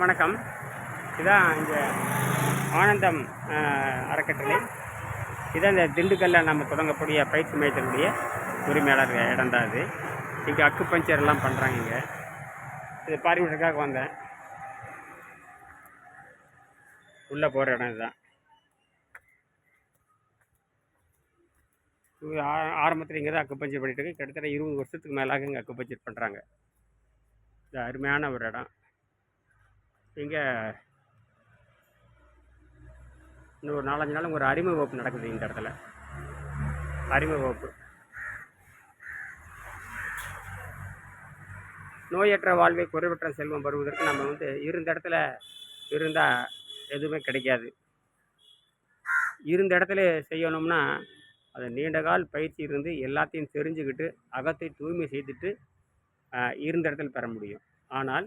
வணக்கம். இதான் இங்கே ஆனந்தம் அறக்கட்டளை. இதான் இந்த திண்டுக்கல்ல நம்ம தொடங்கக்கூடிய பயிற்சி மையத்தினுடைய உரிமையாளர் இடம் தான் இது இங்கே அக்கு பஞ்சர் எல்லாம் பண்ணுறாங்க இங்கே. இது பார்வையிடறதுக்காக வந்தேன். உள்ளே போகிற இடம் இதுதான். இவங்க ஆ- ஆரம்பத்தில் இங்கே தான் அக்குப்பஞ்சர் பண்ணிட்டு இருக்கு கிட்டத்தட்ட இருபது வருஷத்துக்கு மேலாக இங்கே அக்குப்பஞ்சர் பண்ணுறாங்க இது அருமையான ஒரு இடம். இங்கே இன்னும் ஒரு நாலஞ்சு நாள் ஒரு அறிமுக வகுப்பு நடக்குது இந்த இடத்துல. அறிமுக வகுப்பு. நோயற்ற வாழ்வை குறைவற்ற செல்வம் வருவதற்கு நம்ம வந்து இருந்த இடத்துல இருந்தால் எதுவுமே கிடைக்காது. இருந்த இடத்துல செய்யணும்னா அது நீண்ட கால் பயிற்சி இருந்து எல்லாத்தையும் தெரிஞ்சுக்கிட்டு அகத்தை தூய்மை செய்துட்டு இருந்த இடத்துல பெற முடியும். ஆனால்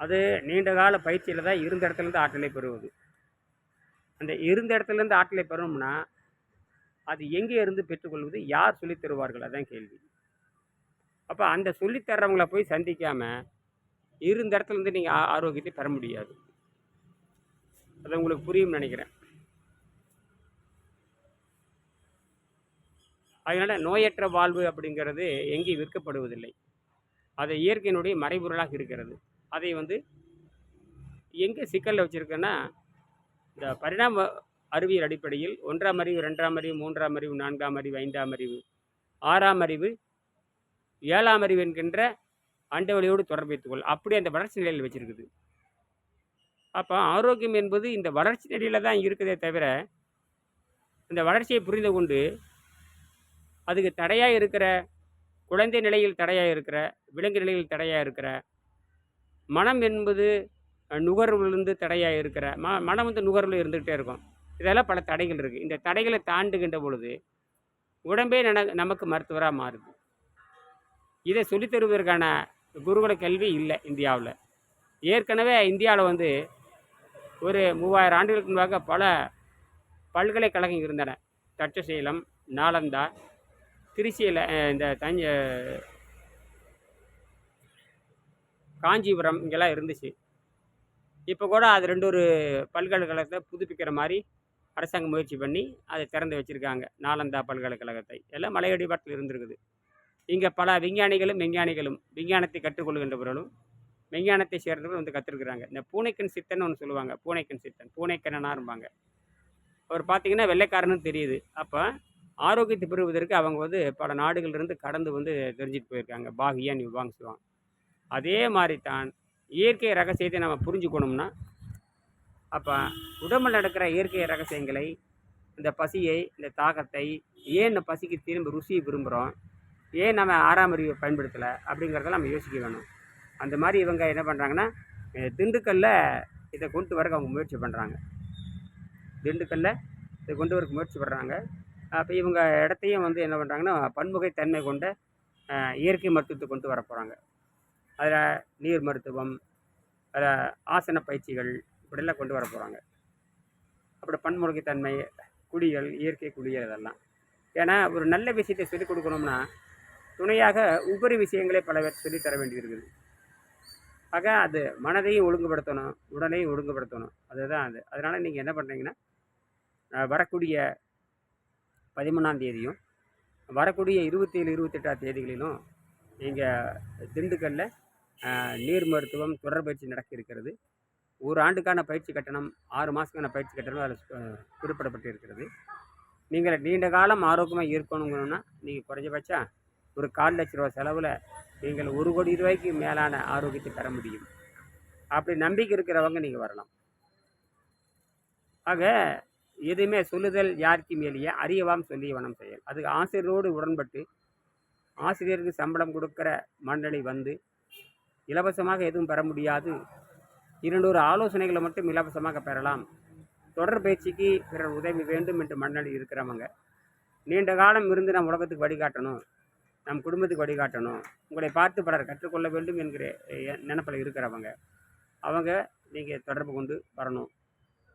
அது நீண்ட கால பயிற்சியில் தான் இருந்த இடத்துலேருந்து ஆற்றலை பெறுவது. அந்த இருந்த இடத்துலேருந்து ஆற்றலை பெறணும்னா அது எங்கே இருந்து பெற்றுக்கொள்வது யார் சொல்லித் தருவார்கள்? அதான் கேள்வி. அப்போ அந்த சொல்லித்தர்றவங்கள போய் சந்திக்காமல் இருந்த இடத்துலேருந்து நீங்கள் ஆரோக்கியத்தை பெற முடியாது. அது உங்களுக்கு புரியும்னு நினைக்கிறேன். அதனால் நோயற்ற வாழ்வு அப்படிங்கிறது எங்கேயும் விற்கப்படுவதில்லை. அது இயற்கையினுடைய மறைபொருளாக இருக்கிறது. அதை வந்து எங்கே சிக்கலில் வச்சுருக்கேன்னா இந்த பரிணாம அறிவியல் அடிப்படையில் ஒன்றாம் அறிவு ரெண்டாம் அறிவு மூன்றாம் அறிவு நான்காம் அறிவு ஐந்தாம் அறிவு ஆறாம் அறிவு ஏழாம் அறிவு என்கின்ற அண்டவெளியோடு தொடர்பு வைத்துக்கொள். அப்படி அந்த வளர்ச்சி நிலையில் வச்சுருக்குது. அப்போ ஆரோக்கியம் என்பது இந்த வளர்ச்சி நிலையில் தான் இருக்குதே தவிர இந்த வளர்ச்சியை புரிந்து கொண்டு அதுக்கு தடையாக இருக்கிற குழந்தை நிலையில் தடையாக இருக்கிற விலங்கு நிலையில் தடையாக இருக்கிற மனம் என்பது நுகர்விலிருந்து தடையாக இருக்கிற ம மனம் வந்து நுகர்வில் இருந்துகிட்டே இருக்கும். இதெல்லாம் பல தடைகள் இருக்குது இந்த தடைகளை தாண்டுகின்ற பொழுது உடம்பே நன நமக்கு மருத்துவராக மாறுது. இதை சொல்லித் தருவதற்கான குருகுல கல்வி இல்லை இந்தியாவில். ஏற்கனவே இந்தியாவில் வந்து ஒரு மூவாயிரம் ஆண்டுகளுக்கு முன்பாக பல பல்கலைக்கழகம் இருந்தன. தட்சசீலம் நாலந்தா திருச்சியில் இந்த தஞ்ச காஞ்சிபுரம் இங்கெல்லாம் இருந்துச்சு. இப்போ கூட அது ரெண்டு ஒரு பல்கலைக்கழகத்தை புதுப்பிக்கிற மாதிரி அரசாங்கம் முயற்சி பண்ணி அதை திறந்து வச்சுருக்காங்க. நாலந்தா பல்கலைக்கழகத்தை. எல்லாம் மலையடிபாட்டில் இருந்திருக்குது. இங்கே பல விஞ்ஞானிகளும் விஞ்ஞானிகளும் விஞ்ஞானத்தை கற்றுக்கொள்கின்றவர்களும் விஞ்ஞானத்தை சேர்ந்தவர்கள் வந்து கற்றுருக்குறாங்க இந்த பூனைக்கன் சித்தன் ஒன்று சொல்லுவாங்க. பூனைக்கன் சித்தன் பூனைக்கண்ணனாரும்பாங்க. அவர் பார்த்தீங்கன்னா வெள்ளைக்காரன்னு தெரியுது. அப்போ ஆரோக்கியத்தை பெறுவதற்கு அவங்க வந்து பல நாடுகளிலிருந்து கடந்து வந்து தெரிஞ்சுட்டு போயிருக்காங்க. பாகியான் யுவாங் சொல்லுவாங்க அதே மாதிரி தான் இயற்கை ரகசியத்தை நம்ம புரிஞ்சுக்கணும்னா அப்போ உடம்பில் நடக்கிற இயற்கை ரகசியங்களை இந்த பசியை இந்த தாகத்தை ஏன் இந்த பசிக்கு திரும்ப ருசியை விரும்புகிறோம் ஏன் நம்ம ஆறாம் அறிவை பயன்படுத்தலை? அப்படிங்கிறத நம்ம யோசிக்க வேணும். அந்த மாதிரி இவங்க என்ன பண்ணுறாங்கன்னா திண்டுக்கல்ல இதை கொண்டு வரக்கு அவங்க முயற்சி பண்ணுறாங்க திண்டுக்கல்ல இதை கொண்டு வரக்கு முயற்சி பண்ணுறாங்க அப்போ இவங்க இடத்தையும் வந்து என்ன பண்ணுறாங்கன்னா பன்முகைத்தன்மை கொண்ட இயற்கை மருத்துவத்தை கொண்டு வர போகிறாங்க அதில் நீர் மருத்துவம் அதில் ஆசன பயிற்சிகள் இப்படிலாம் கொண்டு வர போகிறாங்க அப்படி பன்முகைத்தன்மை குடிகள் இயற்கை குடிகள் இதெல்லாம். ஏன்னா ஒரு நல்ல விஷயத்தை சொல்லிக் கொடுக்கணும்னா துணையாக உபரி விஷயங்களே பல பேர் சொல்லித் தர வேண்டியிருக்குது ஆக அது மனதையும் ஒழுங்குபடுத்தணும் உடலையும் ஒழுங்குபடுத்தணும். அதுதான் அது. அதனால் நீங்கள் என்ன பண்ணுறீங்கன்னா வரக்கூடிய பதிமூணாம் தேதியும் வரக்கூடிய இருபத்தேழு இருபத்தெட்டாம் தேதிகளிலும் நீங்கள் திண்டுக்கல்லில் நீர் மருத்துவம் தொடர்பயிற்சி நடக்க இருக்கிறது. ஒரு ஆண்டுக்கான பயிற்சி கட்டணம் ஆறு மாதத்துக்கான பயிற்சி கட்டணம் அதில் குறிப்பிடப்பட்டு இருக்கிறது நீங்கள் நீண்ட காலம் ஆரோக்கியமாக இருக்கணுங்கணும்னா நீங்கள் குறைஞ்சபட்சம் ஒரு கால் லட்ச ரூபா செலவில் நீங்கள் ஒரு கோடி ரூபாய்க்கு மேலான ஆரோக்கியத்தை பெற முடியும். அப்படி நம்பிக்கை இருக்கிறவங்க நீங்கள் வரலாம். ஆக எதுவுமே சொல்லுதல் யாருக்கு மேலேயே அறியவாம் சொல்லி வனம் செயல் அது ஆசிரியரோடு உடன்பட்டு ஆசிரியருக்கு சம்பளம் கொடுக்குற மண்டலை வந்து இலவசமாக எதுவும் பெற முடியாது. இரண்டொரு ஆலோசனைகளை மட்டும் இலவசமாக பெறலாம். தொடர் பயிற்சிக்கு பிறர் உதவி வேண்டும் என்று மண்டலில் இருக்கிறவங்க. நீண்ட காலம் இருந்து நம் உலகத்துக்கு வழிகாட்டணும். நம் குடும்பத்துக்கு வழிகாட்டணும். உங்களை பார்த்து பலர் கற்றுக்கொள்ள வேண்டும் என்கிற எ- இருக்கிறவங்க. அவங்க நீங்கள் தொடர்பு கொண்டு வரணும்.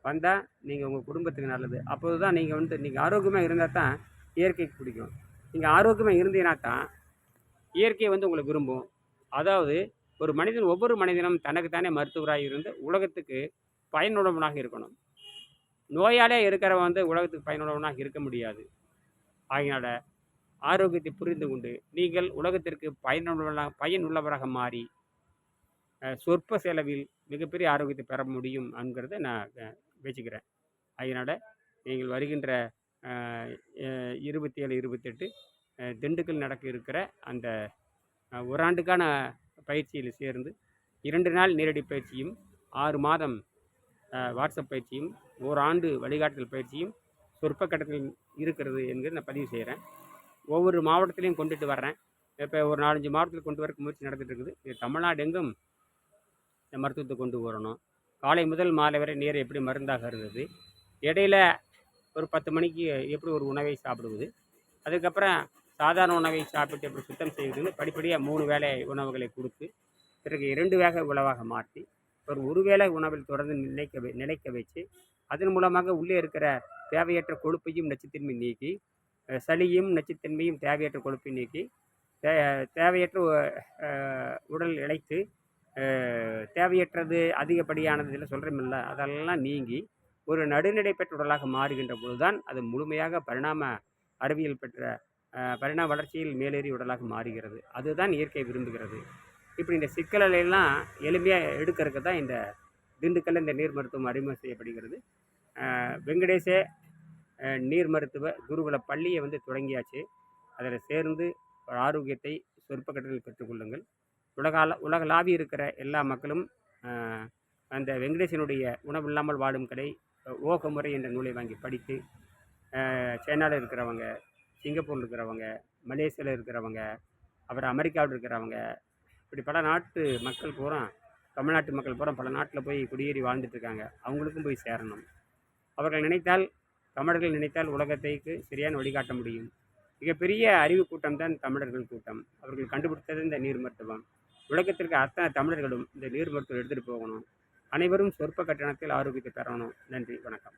வந்தால் நீங்கள் உங்கள் குடும்பத்துக்கு நல்லது. அப்போது தான் நீங்கள் வந்து நீங்கள் ஆரோக்கியமாக இருந்தால் தான் இயற்கைக்கு பிடிக்கும். நீங்கள் ஆரோக்கியமாக இருந்தீங்கன்னா தான் இயற்கையை வந்து உங்களை விரும்பும். அதாவது ஒரு மனிதன் ஒவ்வொரு மனிதனும் தனக்குத்தானே மருத்துவராக இருந்து உலகத்துக்கு பயனுள்ளவனாக இருக்கணும். நோயாலே இருக்கிறவன் வந்து உலகத்துக்கு பயனுள்ளவனாக இருக்க முடியாது. ஆகையினால ஆரோக்கியத்தை புரிந்து கொண்டு நீங்கள் உலகத்திற்கு பயனுள்ளவனாக பயனுள்ளவராக மாறி சொற்ப செலவில் மிகப்பெரிய ஆரோக்கியத்தை பெற முடியும் என்கிறத நான் வச்சுக்கிறேன் அதனால் நீங்கள் வருகின்ற இருபத்தி ஏழு இருபத்தெட்டு திண்டுக்கல் நடக்க இருக்கிற அந்த ஒரு ஆண்டுக்கான பயிற்சியில் சேர்ந்து இரண்டு நாள் நேரடி பயிற்சியும் ஆறு மாதம் வாட்ஸ்அப் பயிற்சியும் ஓராண்டு வழிகாட்டுதல் பயிற்சியும் சொற்ப கட்டத்தில் இருக்கிறது என்கிறது நான் பதிவு செய்கிறேன். ஒவ்வொரு மாவட்டத்திலையும் கொண்டுட்டு வர்றேன். இப்போ ஒரு நாலஞ்சு மாவட்டத்தில் கொண்டு வரக்கு முயற்சி நடந்துகிட்டு இருக்குது இது தமிழ்நாடு எங்கும் இந்த மருத்துவத்தை கொண்டு வரணும்? காலை முதல் மாலை வரை நேரம் எப்படி மருந்தாக இருந்தது? இடையில ஒரு பத்து மணிக்கு எப்படி ஒரு உணவை சாப்பிடுவது? அதுக்கப்புறம் சாதாரண உணவை சாப்பிட்டு எப்படி சுத்தம் செய்வது படிப்படியாக மூணு வேளை உணவுகளை கொடுத்து பிறகு இரண்டு வேக உணவாக மாற்றி ஒரு ஒரு வேளை உணவில் தொடர்ந்து நிலைக்க நிலைக்க வச்சு அதன் மூலமாக உள்ளே இருக்கிற தேவையற்ற கொழுப்பையும் நச்சுத்தன்மை நீக்கி சளியும் நச்சுத்தன்மையும் தேவையற்ற கொழுப்பை நீக்கி தே தேவையற்ற உடல் இழைத்து தேவையற்றது அதிகப்படியானது இதில் சொல்கிறோமில்ல அதெல்லாம் நீங்கி ஒரு நடுநிலை பெற்ற உடலாக மாறுகின்ற பொழுதுதான் அது முழுமையாக பரிணாம அறிவியல் பெற்ற பரிணாம வளர்ச்சியில் மேலேறி உடலாக மாறுகிறது. அதுதான் இயற்கை விரும்புகிறது. இப்படி இந்த சிக்கலையெல்லாம் எளிமையாக எடுக்கிறதுக்கு தான் இந்த திண்டுக்கல்ல இந்த நீர் மருத்துவம் அறிமுகம் செய்யப்படுகிறது. அஹ், வெங்கடேச நீர் மருத்துவ குருகுல பள்ளியை வந்து தொடங்கியாச்சு. அதில் சேர்ந்து ஒரு ஆரோக்கியத்தை சொற்ப கட்டத்தில் பெற்றுக்கொள்ளுங்கள் உலகால உலகளாவி இருக்கிற எல்லா மக்களும் அந்த வெங்கடேசனுடைய உணவில்லாமல் வாழும் கடை ஓக முறை என்ற நூலை வாங்கி படித்து சைனாவில் இருக்கிறவங்க சிங்கப்பூரில் இருக்கிறவங்க மலேசியாவில் இருக்கிறவங்க அப்புறம் அமெரிக்காவில் இருக்கிறவங்க இப்படி பல நாட்டு மக்கள் பூரா தமிழ்நாட்டு மக்கள் பூரா பல நாட்டில் போய் குடியேறி வாழ்ந்துட்டுருக்காங்க அவங்களுக்கும் போய் சேரணும். அவர்கள் நினைத்தால் தமிழர்கள் நினைத்தால் உலகத்தைக்கு சரியான வழிகாட்ட முடியும். மிகப்பெரிய அறிவு கூட்டம் தான் தமிழர்கள் கூட்டம். அவர்கள் கண்டுபிடித்தது இந்த நீர் மருத்துவம். உலகத்திற்கு அத்தனை தமிழர்களும் இந்த நீர் மருத்துவம் எடுத்துகிட்டு போகணும். அனைவரும் சொற்ப கட்டணத்தில் ஆரோக்கியத்தை பெறணும். நன்றி வணக்கம்.